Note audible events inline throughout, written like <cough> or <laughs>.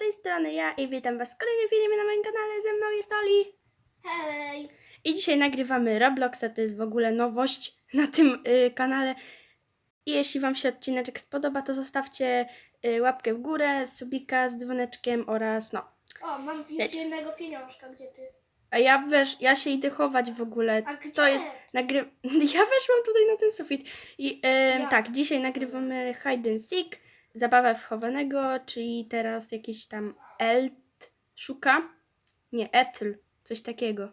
tej strony ja i witam was w kolejnym filmie na moim kanale. Ze mną jest Oli. Hej! I dzisiaj nagrywamy Robloxa, to jest w ogóle nowość na tym y, kanale. I jeśli wam się odcineczek spodoba, to zostawcie y, łapkę w górę, subika z dzwoneczkiem oraz no. O, mam już jednego pieniążka, gdzie ty? A ja wiesz, ja się idę chować w ogóle. A gdzie? To jest nagry... <laughs> Ja weszłam tutaj na ten sufit. I y, Jak? tak, dzisiaj nagrywamy hide and seek, zabawę wchowanego, czyli teraz jakiś tam elt szuka. Nie, etl, coś takiego.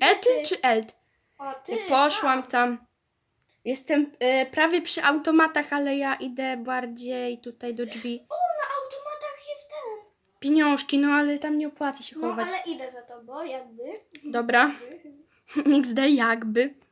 Etl czy elt? O, ty! I poszłam tam. Jestem y, prawie przy automatach, ale ja idę bardziej tutaj do drzwi. O, na automatach jest ten! Pieniążki, no ale tam nie opłaca się No, chować. ale idę za tobą, jakby. Dobra, XD jakby. <laughs>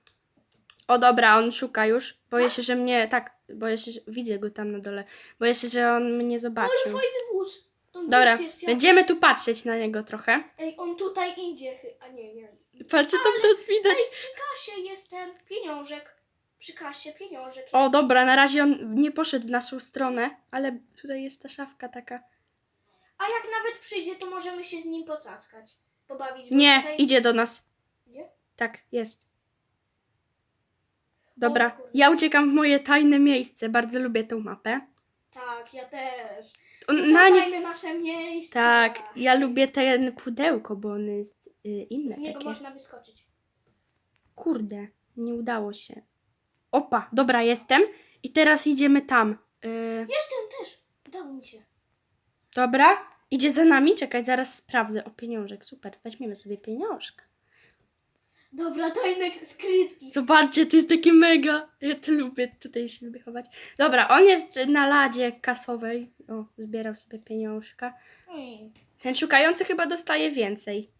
O dobra, on szuka już. Boję się, że mnie, tak, boję się, że widzę go tam na dole. Boję się, że on mnie Ale zobaczył. fajny wóz! Ten Dobra, wóz jest jak... będziemy tu patrzeć na niego trochę. Ej, on tutaj idzie. chy- A nie, nie. Patrzcie, tam nas widać. Ej, przy kasie jest ten pieniążek. Przy kasie pieniążek jest. O, dobra, na razie on nie poszedł w naszą stronę, ale tutaj jest ta szafka taka. A jak nawet przyjdzie, to możemy się z nim pocackać. Pobawić Nie, tutaj. idzie do nas. Idzie? Tak, jest. Dobra, ja uciekam w moje tajne miejsce. Bardzo lubię tą mapę. Tak, ja też. To na są nie... fajne nasze miejsca. Tak, ja lubię ten pudełko, bo on jest y, inne Z niego takie. można wyskoczyć. Kurde, nie udało się. Opa, dobra, jestem. I teraz idziemy tam. Y, Jestem też. Udało mi się. dobra, idzie za nami. Czekaj, zaraz sprawdzę. O, pieniążek, super. Weźmiemy sobie pieniążka. Dobra, tajne skrytki. Zobaczcie, to jest takie mega. Ja to lubię, tutaj się lubię chować. Dobra, on jest na ladzie kasowej. O, zbierał sobie pieniążka. Mm. Ten szukający chyba dostaje więcej.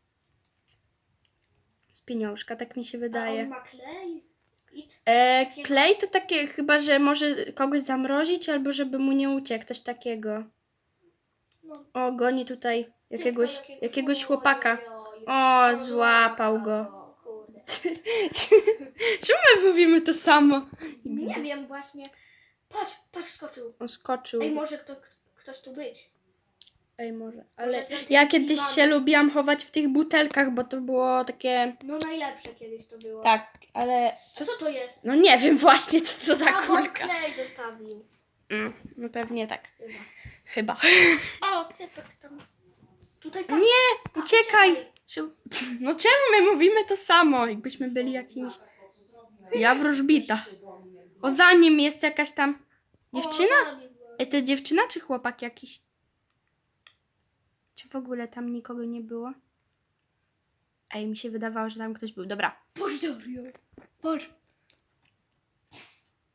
Z pieniążka, tak mi się A wydaje. on ma klej? It. E, klej to takie chyba, że może kogoś zamrozić albo żeby mu nie uciekł, coś takiego. No. O, goni tutaj jakiegoś, Tylko jakiegoś chłopaka. Oj, oj, O, złapał go. <laughs> Czemu my mówimy to samo? Nie wiem właśnie. Patrz, patrz, skoczył. On skoczył. Ej, może kto, ktoś tu być. Ej, może. Ale tymi ja kiedyś się lubiłam chować w tych butelkach, bo to było takie... No najlepsze kiedyś to było. Tak, ale... Co, co to jest? No nie wiem właśnie, co to za A, Wojt kulka. klej zostawił. Mm, no pewnie tak. Chyba. Chyba. O, typek tam. Tutaj <laughs> patrz. Nie, A, uciekaj. Czy- No czemu my mówimy to samo, jakbyśmy byli jakimiś... Ja wróżbita. O, za nim jest jakaś tam dziewczyna? Ej, to dziewczyna czy chłopak jakiś? Czy w ogóle tam nikogo nie było? Ej, mi się wydawało, że tam ktoś był. Dobra. Patrz, Dario. Patrz.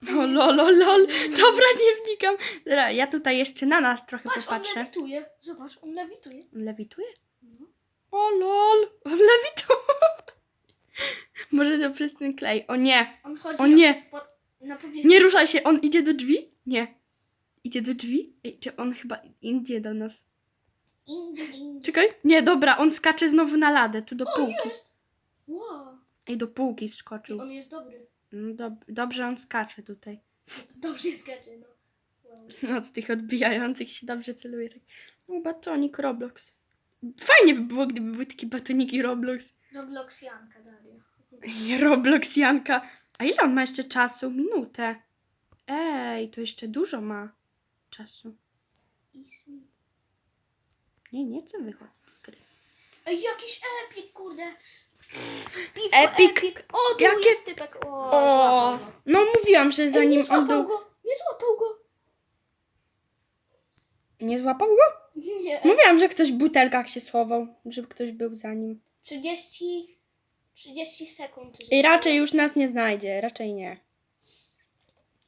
O, lol, lol, lol. Dobra, nie wnikam. Dobra, ja tutaj jeszcze na nas trochę Patrz, on popatrzę. lewituje. Zobacz, on lewituje. On lewituje? O, lol. On lewituje. Może to przez ten klej. O nie. On chodzi O nie. Po, na powierzchni. Nie ruszaj się. On idzie do drzwi? Nie. Idzie do drzwi? Ej, czy on chyba idzie do nas? Indzie, indzie. Czekaj. Nie, dobra. On skacze znowu na ladę. Tu do półki. jest. Wow. Ej, do półki wskoczył. on jest dobry. No dob dobrze on skacze tutaj. <laughs> Dobrze skacze, no. Wow. No, od tych odbijających się dobrze celuje. Tak. O, batonik Roblox. Fajnie by było, gdyby były takie batoniki Roblox. Robloxianka, Dario. Ej, Roblox Janka. A ile on ma jeszcze czasu? Minutę. Ej, to jeszcze dużo ma czasu. Nie, nie chcę wychodzić z gry. Ej, jakiś epik, kurde. Pizzo, Epic. epic. O, tu Jakie- jest typek. O, O, złapał go. no mówiłam, że Ej, zanim nie on złapał był... go. Nie złapał go. Nie złapał go? Nie. Mówiłam, że ktoś w butelkach się schował, żeby ktoś był za nim. 30... 30 sekund. I raczej już nas nie znajdzie, raczej nie.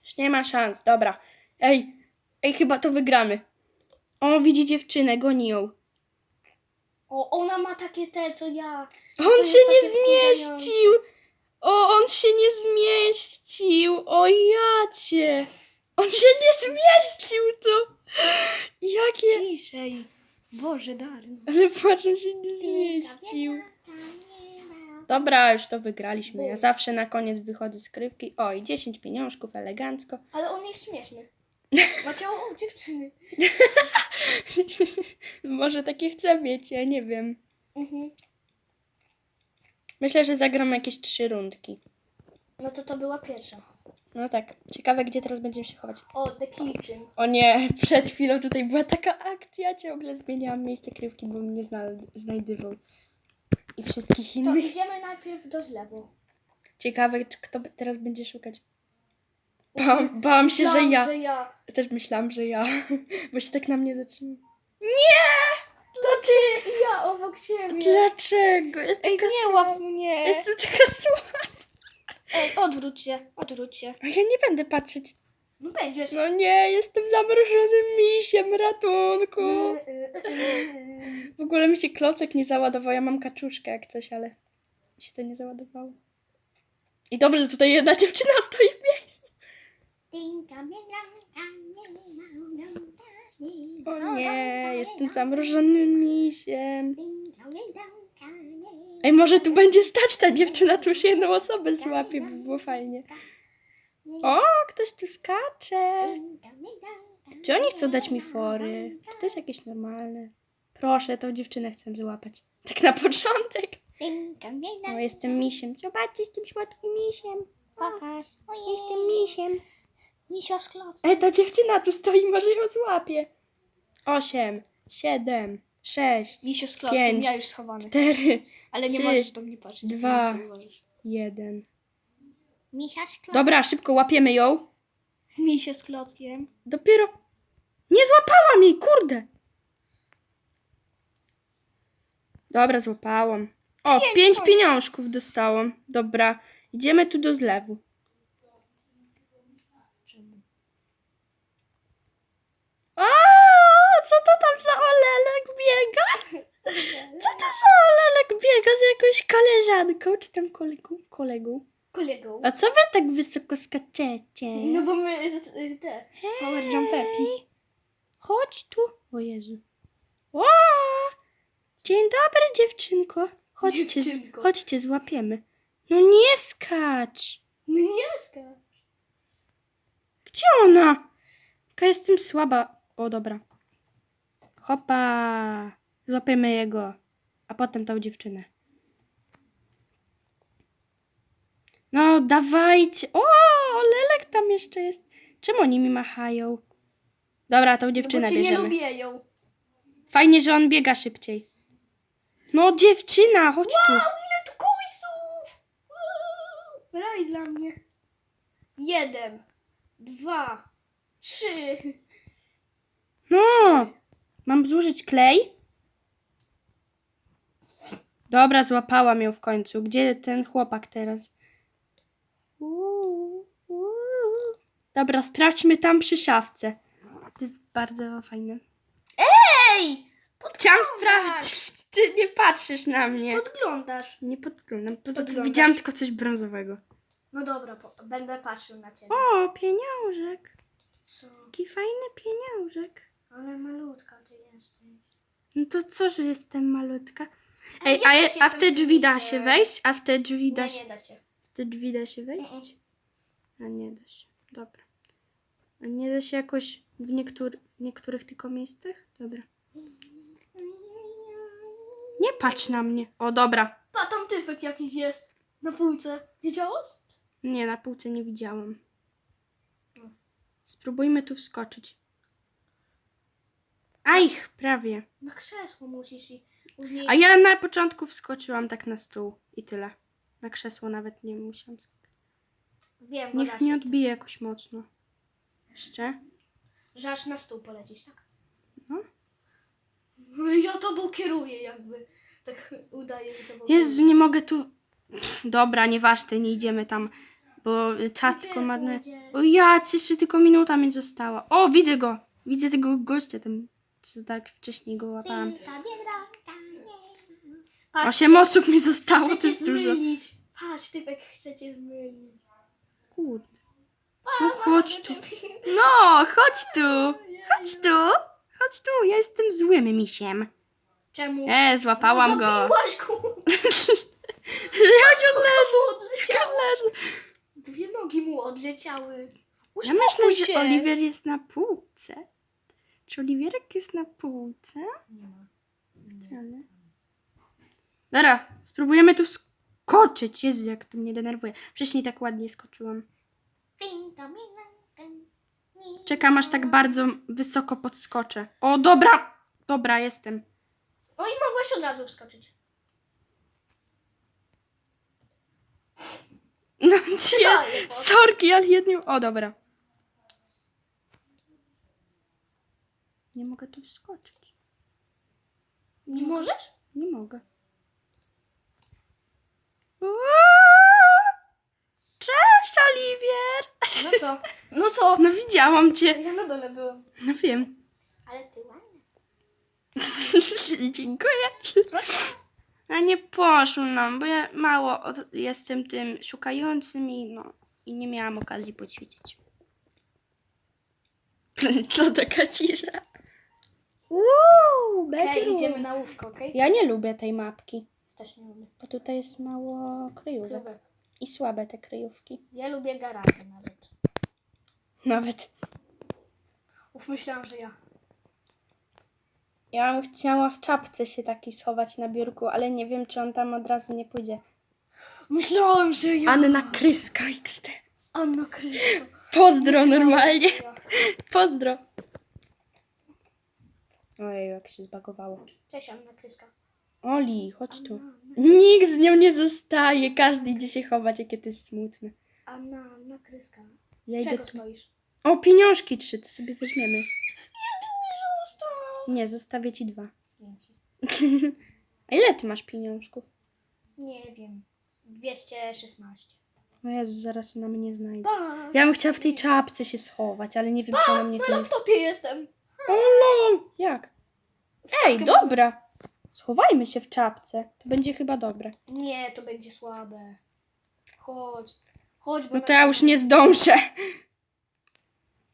Już nie ma szans, dobra. Ej, ej, chyba to wygramy. O, widzi dziewczynę, goni ją. O, ona ma takie te, co ja. On się nie zmieścił. O, on się nie zmieścił. O, jacie. On się nie zmieścił tu. Jakie... Ciszej. Boże, Dario. Ale patrz, on się nie zmieścił. Dobra, już to wygraliśmy. Ja zawsze na koniec wychodzę z krywki. O, i 10 pieniążków, elegancko. Ale on jest śmieszny. Ma ciało dziewczyny. <laughs> Może takie chcę mieć, ja nie wiem. Mhm. Myślę, że zagram jakieś trzy rundki. No to to była pierwsza. No tak. Ciekawe, gdzie teraz będziemy się chować. O, The Kitchen. O nie, <laughs> przed chwilą tutaj była taka akcja. Ciągle zmieniałam miejsce kryjówki, bo mnie zna- znajdywał. I wszystkich To innych. idziemy najpierw do zlewu. Ciekawe, czy kto b- teraz będzie szukać. <laughs> Bałam, bałam się, że ja. że ja. Też myślałam, że ja. <laughs> Bo się tak na mnie zatrzymał. To ty i ja obok ciebie. Dlaczego? Jestem Ej, taka nie łap mnie. Jestem taka słaba. Ej, odwróć się, odwróć się. A ja nie będę patrzeć. No będziesz. No nie, jestem zamrożonym misiem, ratunku. W ogóle mi się klocek nie załadował. Ja mam kaczuszkę jak coś, ale mi się to nie załadowało. I dobrze, że tutaj jedna dziewczyna stoi w miejscu. O nie, jestem zamrożonym misiem. Ej, może tu będzie stać ta dziewczyna, tu już jedną osobę złapie, by było fajnie. O, ktoś tu skacze. Czy oni chcą dać mi fory? Czy to jest jakieś normalne? Proszę, tą dziewczynę chcę złapać. Tak na początek. No, jestem misiem. Zobaczcie, jestem słodkim misiem. Pokaż. Jestem misiem. Misio z klocka. Ej, ta dziewczyna tu stoi, może ją złapie. Osiem, siedem, sześć, Misio z klockiem, Pięć. ja już schowany. cztery, Ale nie trzy, możesz do mnie patrzeć. dwa. nie zauważysz. jeden. Misia z klockiem. Dobra, szybko łapiemy ją. Misio z klockiem. Dopiero. Nie złapałam jej, kurde. Dobra, złapałam. O, Pięć pięć kości. pieniążków dostałam. Dobra, idziemy tu do zlewu. O, co to tam za olelek biega? <laughs> Co to za olelek biega z jakąś koleżanką, czy tam kolegą? kolegą? Kolegą. A co wy tak wysoko skaczecie? No bo my z- y, te power jumperki. Chodź tu. O Jezu. O! Dzień dobry, dziewczynko. Chodźcie, Dziewczynko. chodźcie, złapiemy. No nie skacz. No nie skacz. Gdzie ona? Jaka jestem słaba. O, dobra. Hopa. Złapiemy jego. A potem tą dziewczynę. No, dawajcie. O, Lelek tam jeszcze jest. Czemu oni mi machają? Dobra, tą No dziewczynę bo cię nie bierzemy. lubię ją. Fajnie, że on biega szybciej. No, dziewczyna, chodź tu. Wow, ile tu końców! Wow. Raj dla mnie. Jeden, dwa, trzy. No, mam zużyć klej? Dobra, złapałam ją w końcu. Gdzie ten chłopak teraz? Uuu, uuu. Dobra, sprawdźmy tam przy szafce. To jest bardzo fajne. Ej! Chciałam sprawdzić, <laughs> czy nie patrzysz na mnie. Podglądasz. Nie podglądam. Poza tym Podglądasz. widziałam tylko coś brązowego. No dobra, po, będę patrzył na ciebie. O, pieniążek. Co? Taki fajny pieniążek. Ale malutka ty jesteś. No to co, że jestem malutka? Ej, Ej, ja a, też a w te drzwi da się wejść? A w te drzwi da Nie, się, nie da się. w te drzwi da się wejść? A nie da się. Dobra. A nie da się jakoś w, niektór, w niektórych tylko miejscach? Dobra. Nie patrz na mnie. O, dobra. Ta tam typek jakiś jest na półce. Wiedziałaś? Nie, na półce nie widziałam. No. Spróbujmy tu wskoczyć. Aj, prawie. Na krzesło musisz i później... A ja na początku wskoczyłam tak na stół i tyle. Na krzesło nawet nie musiałam. Wiem, bo da Niech się. nie odbije jakoś mocno. Jeszcze? Że aż na stół polecisz, tak? No. Ja tobą kieruję jakby. Tak <laughs> udaje, że tobą Jezu, nie mogę tu... Pff, dobra, nieważne, nie idziemy tam, bo czas tylko pójdziesz? O ja, jeszcze tylko minuta mi została. O, widzę go! Widzę tego gościa tam, co tak wcześniej go łapałam. Patrz, Osiem osób mi zostało, to jest dużo. zmylić. Patrz, typek chcecie zmylić. Kurde. No chodź tu. No, chodź tu. Chodź tu. Chodź tu, ja jestem złym misiem. Czemu? E, złapałam go. Zabiłaś go. <laughs> Jak on leży? Jak on leży? Dwie nogi mu odleciały. Ja myślę, że się. Oliwier jest na półce. Czy Oliwierek jest na półce? Nie ma. Wcale. Dobra, spróbujemy tu skoczyć. Jezu, jak to mnie denerwuje. Wcześniej tak ładnie skoczyłam. Czekam aż tak bardzo wysoko podskoczę. O, dobra! Dobra, jestem. O i mogłaś od razu wskoczyć. No, nie, sorki, ale jednym... O, dobra. Nie mogę tu wskoczyć. Nie możesz? Nie mogę. Cześć, Oliwier! No co? <laughs> No co? No widziałam cię. Ja na dole byłam. No wiem. Ale ty ładny. <laughs> Dziękuję. A nie poszło nam, bo ja mało od, jestem tym szukającym i no i nie miałam okazji poćwiczyć. <laughs> Co taka cisza? Uuu, Okej, idziemy na łóżko, okej? Ja nie lubię tej mapki, Też nie lubię. bo tutaj jest mało kryjówek. Klubek. I słabe te kryjówki. Ja lubię garażę nawet. Nawet. Uf, myślałam, że ja. Ja bym chciała w czapce się taki schować na biurku, ale nie wiem, czy on tam od razu nie pójdzie. Myślałam, że ja. Anna Kryska XD. Anna Krysto. Pozdro normalnie. Pozdro. Ojej, jak się zbagowało. Cześć Anna Kryska. Oli, chodź tu. Anna, Nikt z nią nie zostaje. Każdy idzie się chować, jakie to jest smutne. Anna, Anna Kryska. Ja idę Czego tu. stoisz? O, pieniążki trzy, to sobie weźmiemy. Nie, zostawię ci dwa. Dzięki. <laughs> A ile ty masz pieniążków? Nie wiem. 216. O Jezu, zaraz ona mnie znajdzie. Ja bym chciała w tej czapce się schować, ale nie wiem, czy ona mnie Na tu nie... laptopie jestem. O lol! Jak? Ej, dobra! Schowajmy się w czapce. To będzie chyba dobre. Nie, to będzie słabe. Chodź. Chodź, bo No na to ja już nie zdążę.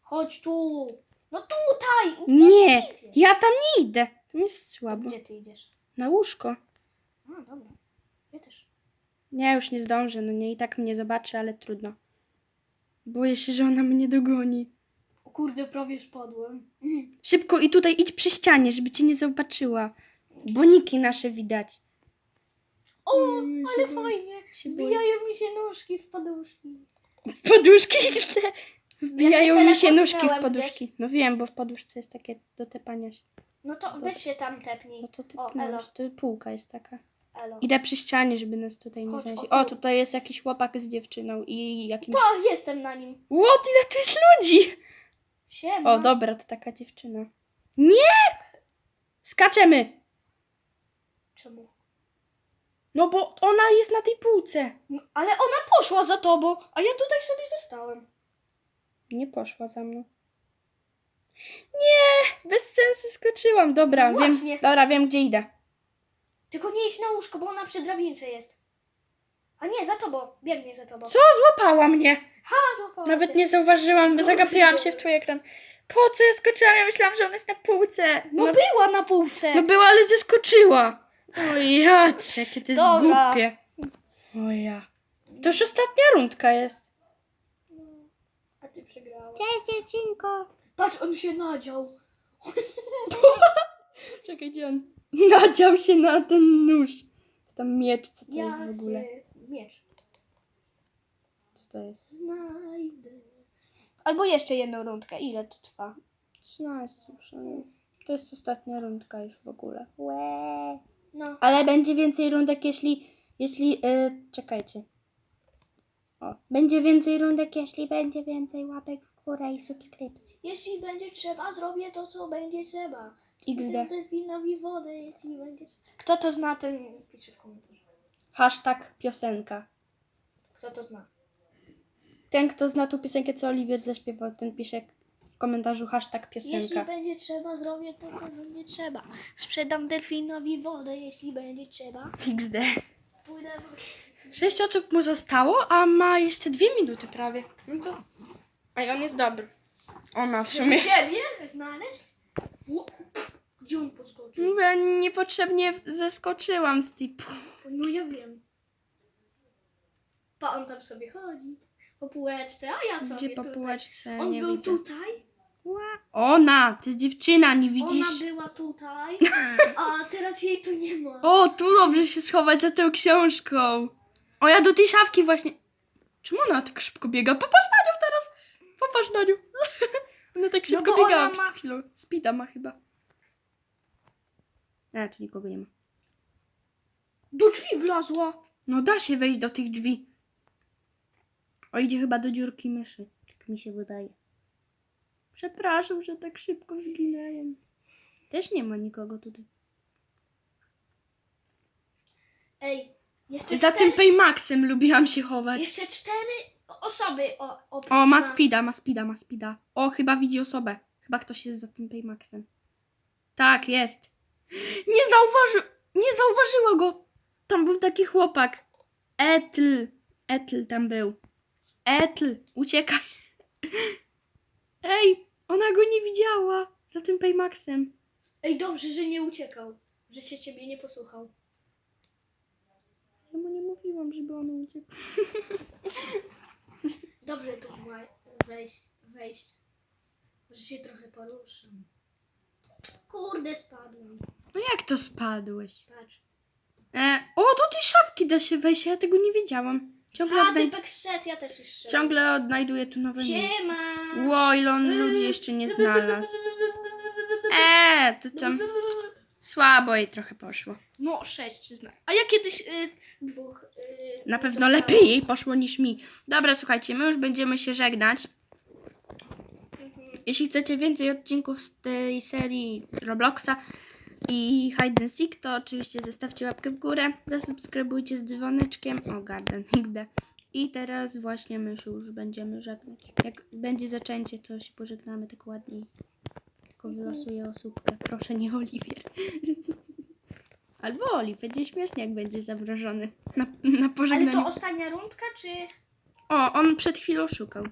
Chodź tu. No tutaj. Gdzie Nie, ty idziesz? ja tam nie idę. To jest słabo. Gdzie ty idziesz? Na łóżko. A, dobra. Ja też. Nie, już nie zdążę. No nie, i tak mnie zobaczy, ale trudno. Boję się, że ona mnie dogoni. Kurde, prawie spadłem. Szybko i tutaj idź przy ścianie, żeby cię nie zobaczyła. Boniki nasze widać. O, ale się boję. fajnie. Się boję. Wbijają mi się nóżki w poduszki. Poduszki chcę. Wbijają mi się nóżki w poduszki. No wiem, bo w poduszce jest takie do tepania się. No to weź się tam tepnij. No to O, elo. się. To półka jest taka. Elo. Idę przy ścianie, żeby nas tutaj nie Chodź, znaleźli. o O, tu. tutaj jest jakiś chłopak z dziewczyną i jakimś... Pa, jestem na nim. What, ile tu jest ludzi! Siema. O, dobra, to taka dziewczyna. Nie! Skaczemy! Czemu? No bo ona jest na tej półce. No, ale ona poszła za tobą, a ja tutaj sobie zostałem. Nie poszła za mną. Nie! Bez sensu skoczyłam. Dobra, No wiem. właśnie. Dobra, wiem gdzie idę. Tylko nie idź na łóżko, bo ona przy drabince jest. A nie, za tobą. Biegnie za tobą. Co? Złapała mnie. Ha, złapała Nawet cię. nie zauważyłam, bo Dobrze. zagapiłam się w twój ekran. Po co ja skoczyłam? Ja myślałam, że ona jest na półce. No, była na półce. no była, ale zeskoczyła. O ja, cię, jakie to jest Dobra. głupie. O ja. To już ostatnia rundka jest. No, A ty przegrałeś. Cześć, dziewczynko. Patrz, on się nadział. <laughs> Czekaj, gdzie on? Nadział się na ten nóż. Tam miecz, co to Ja jest w ogóle? się- Miecz. Co to jest? Znajdę. Albo jeszcze jedną rundkę. Ile to trwa? 13 już, no nie. To jest ostatnia rundka już w ogóle. Łe. No. Ale będzie więcej rundek, jeśli. Jeśli. Yy, czekajcie. O. Będzie więcej rundek, jeśli będzie więcej łapek w górę i subskrypcji. Jeśli będzie trzeba, zrobię to, co będzie trzeba. XD. Delfinowi wodę, jeśli będzie... Kto to zna, ten pisze w komentarzu. Hashtag piosenka. Kto to zna? Ten, kto zna tą piosenkę, co Oliwier zaśpiewał, ten pisze w komentarzu hashtag Jeśli piosenka. będzie trzeba, zrobię to, co będzie trzeba. Sprzedam delfinowi wodę, jeśli będzie trzeba. XD. Pójdę... Sześć osób mu zostało, a ma jeszcze dwie minuty prawie. No to... A i on jest dobry. Ona w sumie. Ciebie znaleźć? Gdzie on poskoczył? Mówię, niepotrzebnie zeskoczyłam z pół. No ja wiem. Pa, on tam sobie chodzi. po półeczce, a ja sobie Gdzie po tutaj. półeczce? On nie był widzę. tutaj, Ła- Ona! To jest dziewczyna, nie widzisz? ona była tutaj, <laughs> a teraz jej tu nie ma. O, tu dobrze się schować za tą książką. O, ja do tej szafki właśnie. Czemu ona tak szybko biega? Popatrz na nią teraz! Popatrz na nią. <laughs> ona tak szybko No bo biegała ona przed ma- chwilą. Spida ma chyba. A, tu nikogo nie ma. Do drzwi wlazła. No da się wejść do tych drzwi. O, idzie chyba do dziurki myszy. Tak mi się wydaje. Przepraszam, że tak szybko zginęłem. Też nie ma nikogo tutaj. Ej, jeszcze Za cztery, tym Paymaxem lubiłam się chować. jeszcze cztery osoby o, oprócz O, ma nas. speeda, ma speeda, ma speeda. O, chyba widzi osobę. Chyba ktoś jest za tym Paymaxem. Tak, jest. Nie zauważy... Nie zauważyła go. Tam był taki chłopak. Etl. Etl tam był. Etl, uciekaj. <laughs> Ej, ona go nie widziała. Za tym Paymaxem. Ej, dobrze, że nie uciekał, że się ciebie nie posłuchał. Ja mu nie mówiłam, żeby on uciekł. <laughs> Dobrze tu ma wejść, wejść. Może się trochę poruszam. Kurde, spadłem. No jak to spadłeś? Patrz. E, o, do tej szafki da się wejść, ja tego nie wiedziałam. Ciągle, A, odnaj- typek szedł, ja też już szedłem. ciągle odnajduję tu nowe miejsce. Siema! Ło, ile on ludzi jeszcze nie znalazł. Eee, to tam słabo jej trochę poszło. No, sześć przyznam. A ja kiedyś y, dwóch. Y, Na pewno zostało. lepiej jej poszło niż mi. Dobra, słuchajcie, my już będziemy się żegnać. Mhm. Jeśli chcecie więcej odcinków z tej serii Robloxa i Hide and Seek, to oczywiście zostawcie łapkę w górę, zasubskrybujcie z dzwoneczkiem o Garden XD. I teraz właśnie my się już będziemy żegnać. Jak będzie zaczęcie, to się pożegnamy tak ładniej. Tylko wylosuję osóbkę. Proszę, nie Oliwier. <laughs> Albo Oli, będzie śmiesznie, jak będzie zamrożony na, na Ale to ostatnia rundka, czy. O, on przed chwilą szukał.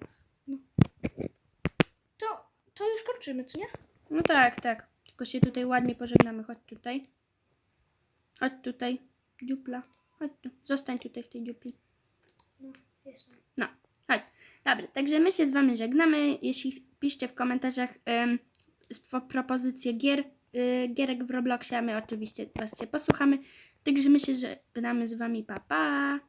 To, to już kończymy, co nie? No tak, tak. Tylko się tutaj ładnie pożegnamy. Chodź tutaj. Chodź tutaj. Dziupla. Chodź tu. Zostań tutaj w tej dziupli. No. No, chodź. Dobra, także my się z wami żegnamy. Jeśli piszcie w komentarzach ym, propozycje gier, y, gierek w Robloxie, a my oczywiście was się posłuchamy. Także my się żegnamy z wami. Pa, pa!